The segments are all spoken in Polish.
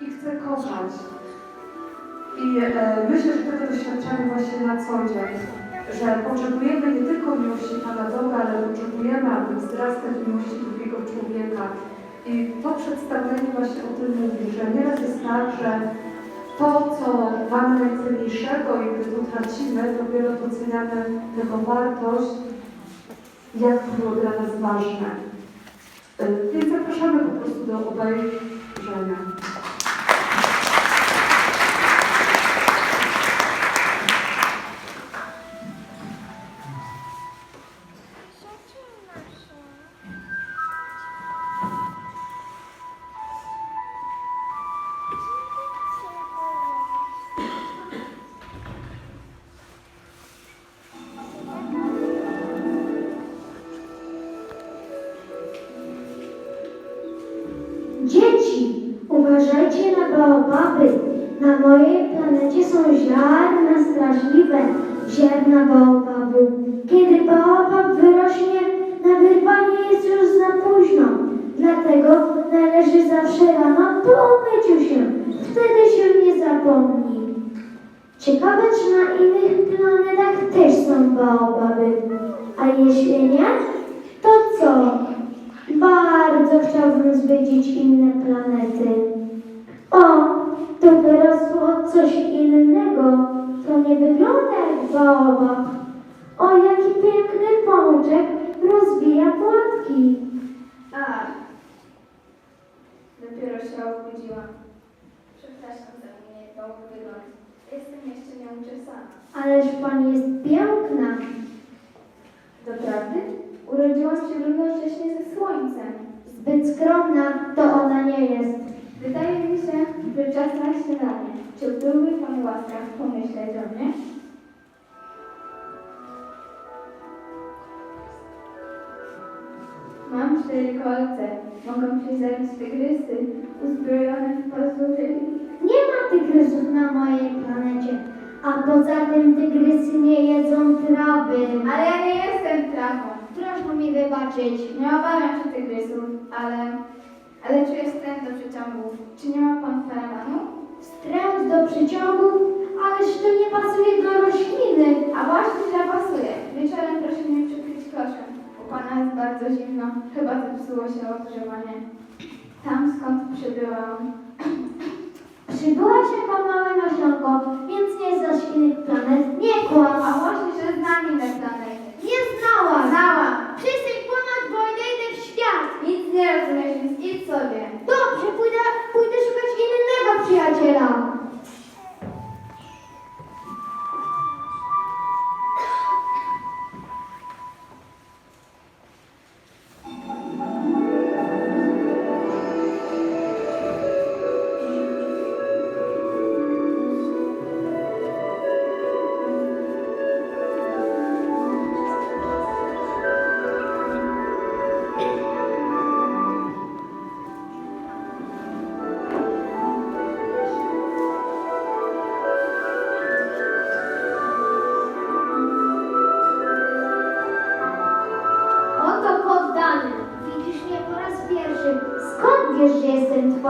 i chcę kochać. I e, myślę, że tego doświadczamy właśnie na co dzień, że potrzebujemy nie tylko miłości Pana Boga, ale potrzebujemy, aby wzrastać miłości drugiego człowieka. I to przedstawienie właśnie o tym mówi, że nieraz jest tak, że to, co mamy najcenniejszego i gdy to tracimy, dopiero doceniamy tego wartość, jak to było dla nas ważne. E, Więc zapraszamy po prostu do obejrzenia. Straszliwe, ziarna baobabu. Kiedy baobab wyrośnie, na wyrwanie jest już za późno. Dlatego należy zawsze rano poumyć się. Wtedy się nie zapomni. Ciekawe, czy na innych planetach też są baobaby. A jeśli nie, to co? Bardzo chciałbym zwiedzić inne planety. O, to wyrosło coś innego. To nie wygląda jak baobab. O, jaki piękny pączek rozwija płatki. A, dopiero się obudziłam. Przepraszam za mnie doły wygląd. Jestem jeszcze nieuczesana. Ależ pani jest piękna. Doprawdy? Urodziłam się równocześnie ze słońcem. Zbyt skromna to ona nie jest. Wydaje mi się, że czas na śniadanie. Czy byłby Pan łaskaw pomyśleć o mnie? Mam cztery kolce. Mogą zabić tygrysy, uzbrojone w pazury. Nie ma tygrysów na mojej planecie. A poza tym tygrysy nie jedzą trawy. Ale ja nie jestem trawą. Proszę mi wybaczyć. Nie obawiam się tygrysów, ale... Ale czuję wstręt do przeciągów. Czy nie ma Pan feramonu? Wstręt do przyciągów, ależ to nie pasuje do rośliny. A właśnie, że pasuje. Wieczorem proszę mnie przykryć kloszem. U Pana jest bardzo zimno. Chyba zepsuło się ogrzewanie. Tam skąd przybyłam. Przybyłaś jako małe nasionko, więc nie znasz innych planet. Nie kłam.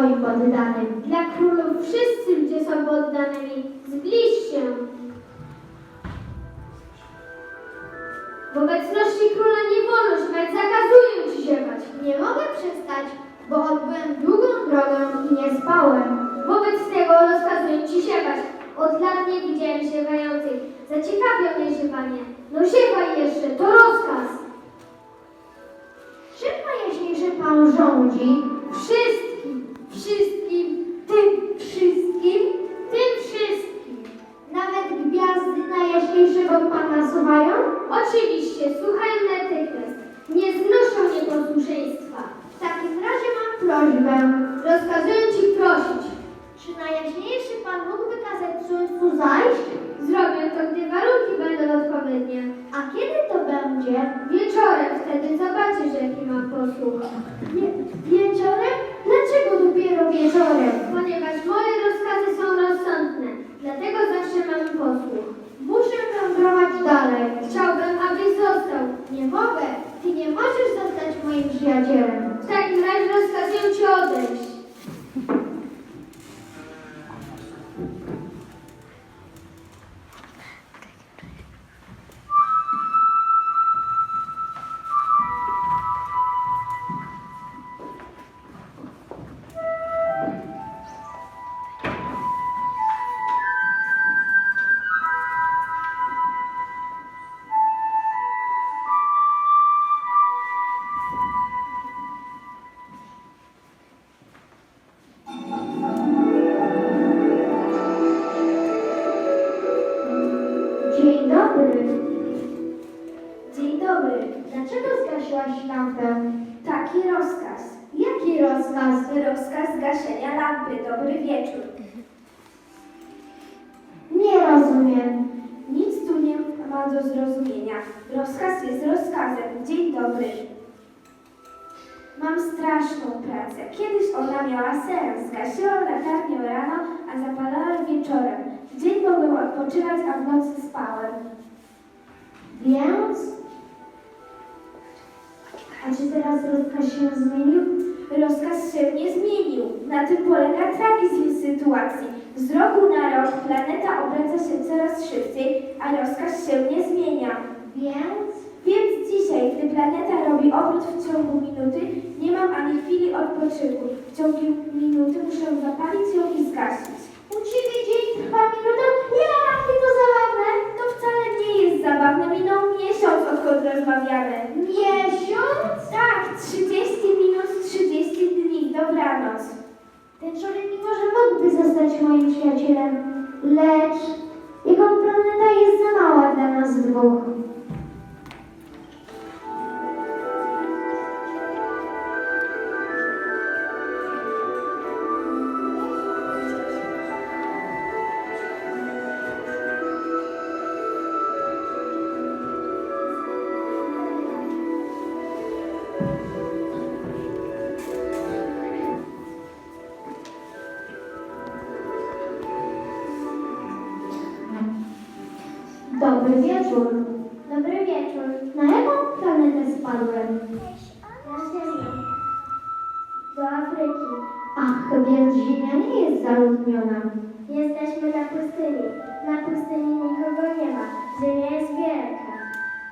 Twoim poddanym? Dla królów wszyscy ludzie są poddanymi. Zbliż się. W obecności króla nie wolno śmiać, zakazuję ci siewać. Nie mogę przestać, bo odbyłem długą drogę i nie spałem. Wobec tego rozkazuję ci siewać. Od lat nie widziałem siewających. Zaciekawia mnie siewanie. No siewaj jeszcze, to rozkaz. Czym najjaśniejszy Pan rządzi? Wszystkim, moim Dobry wieczór. Nie rozumiem. Nic tu nie ma do zrozumienia. Rozkaz jest rozkazem. Dzień dobry. Mam straszną pracę. Kiedyś ona miała sens. Zgasiłam latarnię rano, a zapalałam wieczorem. W dzień mogłem odpoczywać, a w nocy spałem. Więc? A czy teraz rozkaz się zmienił? Rozkaz się nie zmienił. Na tym polega tragizm sytuacji. Z roku na rok planeta obraca się coraz szybciej, a rozkaz się nie zmienia. Więc? Więc dzisiaj, gdy planeta robi obrót w ciągu minuty, nie mam ani chwili odpoczynku. W ciągu minuty muszę zapalić ją i zgasić. U ciebie dzień trwa minutę? Jakie to zabawne! To wcale nie jest zabawne. Minął miesiąc, odkąd rozmawiamy. Miesiąc? Tak, 30 minut, 30 dni. Dobranoc. Ten człowiek mimo, że mógłby zostać moim przyjacielem, lecz jego planeta jest za mała dla nas dwóch.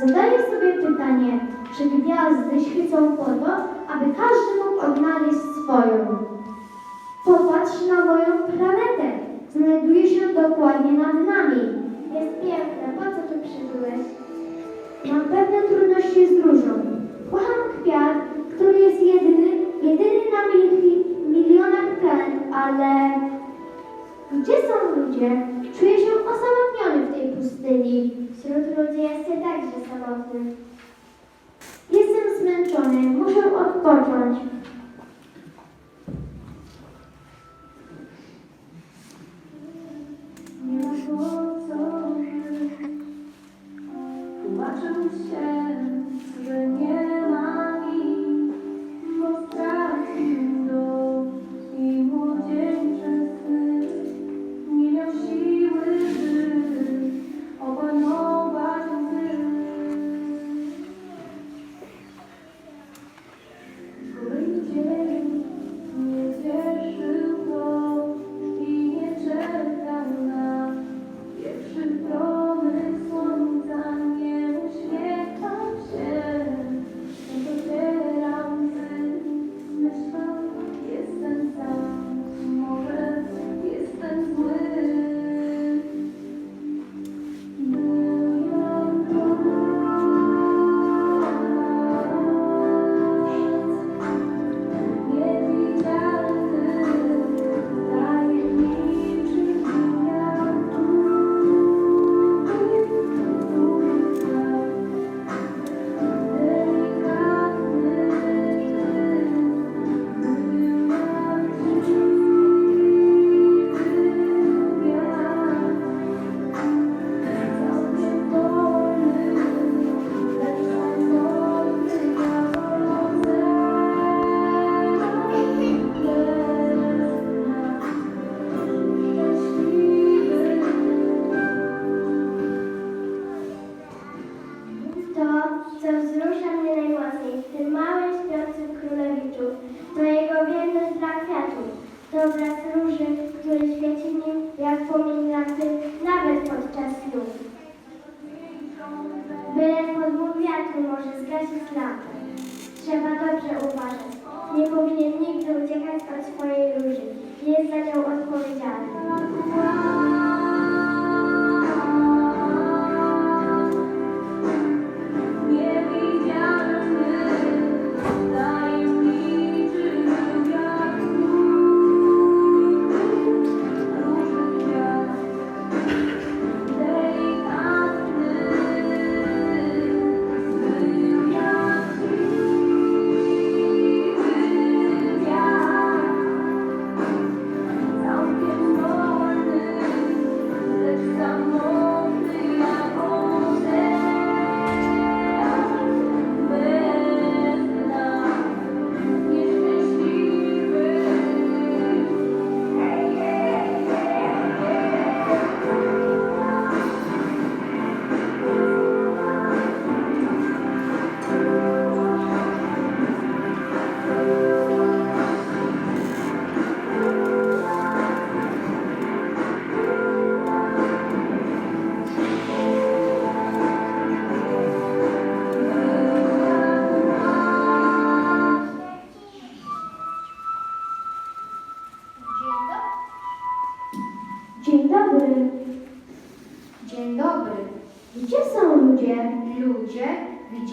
Zadaję sobie pytanie, czy gwiazdy świecą po to, aby każdy mógł odnaleźć swoją? Popatrz na moją planetę. Znajduje się dokładnie nad nami. Jest piękna. Po co tu przybyłeś? Mam pewne trudności z różą. Kocham kwiat, który jest jedyny, jedyny na mil- milionach planet, ale gdzie są ludzie? Czuję się osamotniony w tej pustyni. Wśród ludzi jesteś także samotny. Jestem zmęczony, muszę odpocząć.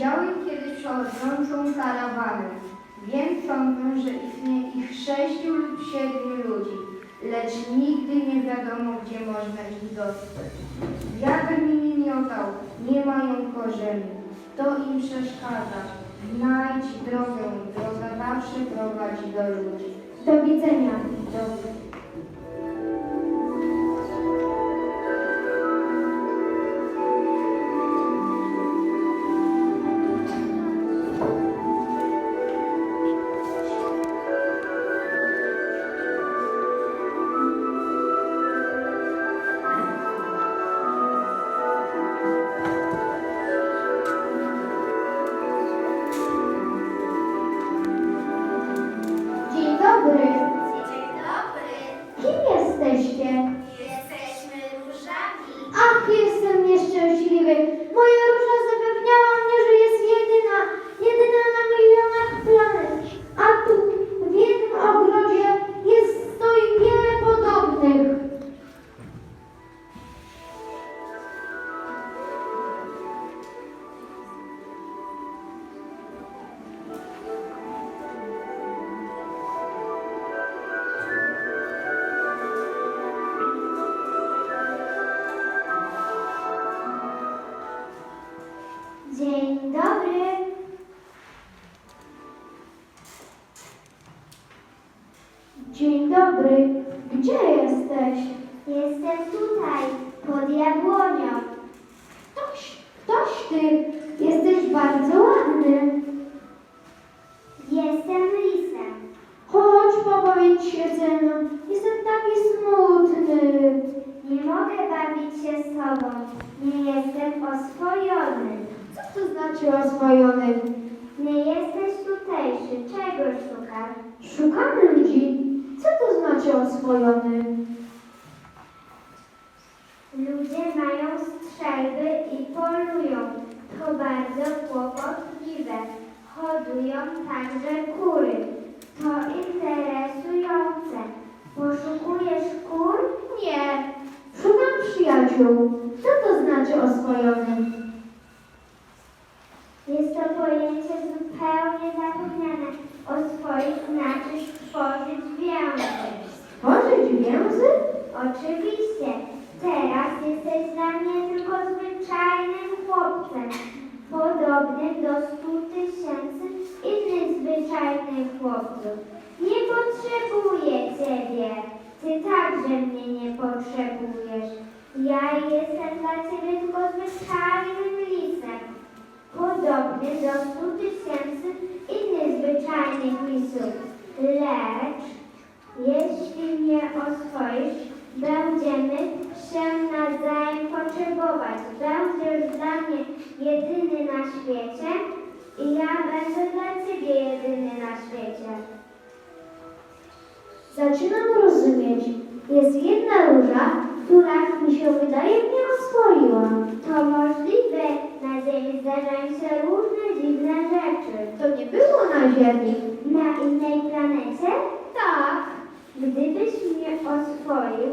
Widziałem kiedyś przechodzącą karawanę. Wiem ciągle, że istnieje ich sześciu lub siedmiu ludzi, lecz nigdy nie wiadomo, gdzie można ich dostać. Wiatr mi miotał, nie mają korzeni. To im przeszkadza. Znajdź drogę, droga zawsze prowadzi do ludzi. Do widzenia. Do Dzień szukasz? Szukam ludzi. Co to znaczy oswojony? Ludzie mają strzelby i polują. To bardzo kłopotliwe. Hodują także kury. To interesujące. Poszukujesz kur? Nie. Szukam przyjaciół. Co to znaczy oswojony? Jest to pojęcie zupełnie zapomniane. O swoich znaczy stworzyć więzy. Tworzyć więzy? Oczywiście. Teraz jesteś dla mnie tylko zwyczajnym chłopcem. Podobnym do stu tysięcy innych zwyczajnych chłopców. Nie potrzebuję ciebie. Ty także mnie nie potrzebujesz. Ja jestem dla ciebie tylko zwyczajnym. Podobny do stu tysięcy innych zwyczajnych lisów. Lecz jeśli mnie oswoisz, będziemy się nawzajem potrzebować. Będziesz dla mnie jedyny na świecie i ja będę dla ciebie jedyny na świecie. Zaczynam rozumieć. Jest jedna róża, która mi się wydaje mnie oswoiła. To możliwe, na Ziemi zdarzają się różne dziwne rzeczy. To nie było na ziemi. Na innej planecie? Tak. Gdybyś mnie oswoił,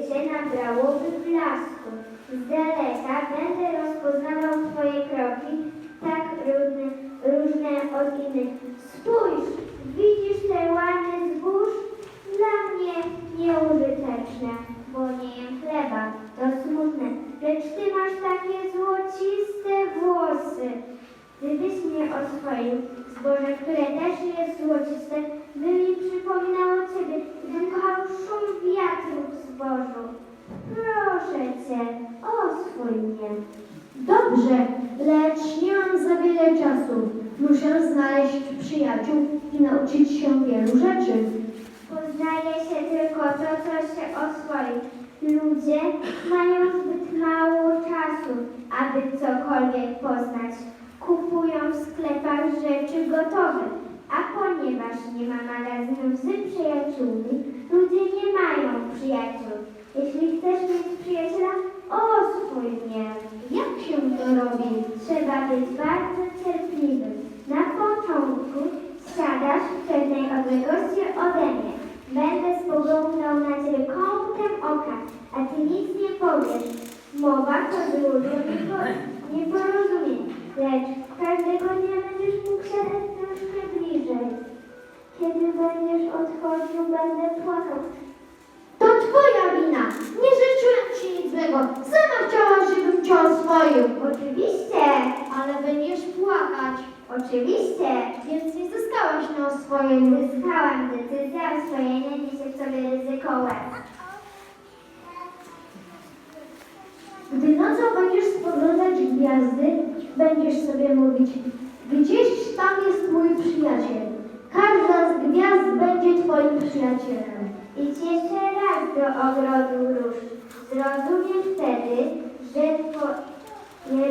życie nabrałoby blasku. Z daleka będę rozpoznawał Twoje kroki, tak różne, różne od innych. Spójrz, widzisz te ładne zbóż? Dla mnie nieużyteczne, bo nie jem chleba. To smutne, lecz Ty masz takie złociste włosy. Gdybyś mnie oswoił, zboże, które też jest złociste, by mi przypominało Ciebie, gdybym kochał szum wiatru w zbożu. Proszę Cię, oswój mnie. Dobrze, lecz nie mam za wiele czasu. Muszę znaleźć przyjaciół i nauczyć się wielu rzeczy. Poznaje się tylko to, się oswoi. Ludzie mają zbyt mało czasu, aby cokolwiek poznać. Kupują w sklepach rzeczy gotowe, a ponieważ nie ma magazynów z przyjaciółmi, ludzie nie mają przyjaciół. Jeśli chcesz mieć przyjaciela, oswój mnie. Jak się to robi? Trzeba być bardzo cierpliwym. Na początku siadasz w pewnej odległości ode mnie. Będę spoglądał na ciebie kątem oka, a ty nic nie powiesz. Mowa to było niepor- nieporozumień, lecz każdego dnia będziesz mógł siadać troszkę bliżej. Kiedy będziesz odchodził, będę płakał. To twoja wina. Nie życzyłem ci nic złego. Sama chciałaś, żebym cię oswoił. Oczywiście, Ale będziesz płakać, oczywiście. więc nie zyskałaś na oswojeniu. Uzyskałam decyzję o oswojeniu, dzisiaj sobie ryzykołem. Gdy nocą będziesz spoglądać w gwiazdy, będziesz sobie mówić, gdzieś tam jest mój przyjaciel. Każda z gwiazd będzie twoim przyjacielem. Idź jeszcze raz do ogrodu róż. Zrozumiem wtedy, że, twoje,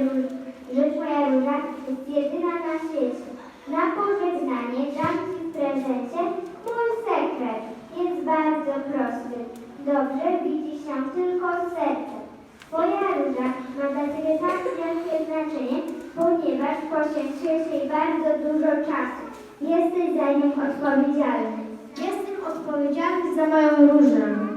że twoja róża jest jedyna na świecie. Na pożegnanie dam ci w prezencie mój sekret. Jest bardzo prosty. Dobrze widzi się tylko serce. Twoja róża ma dla ciebie tak wielkie znaczenie, ponieważ poświęciłeś jej bardzo dużo czasu. Jesteś za nią odpowiedzialny. Jestem odpowiedzialny za moją różę.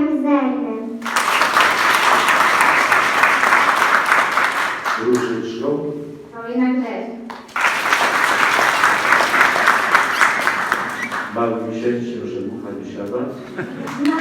Marysia Mizernem. Różyczką. Paulina Gleb. Małym księciem, że mucha nie siada. Janusiewicz.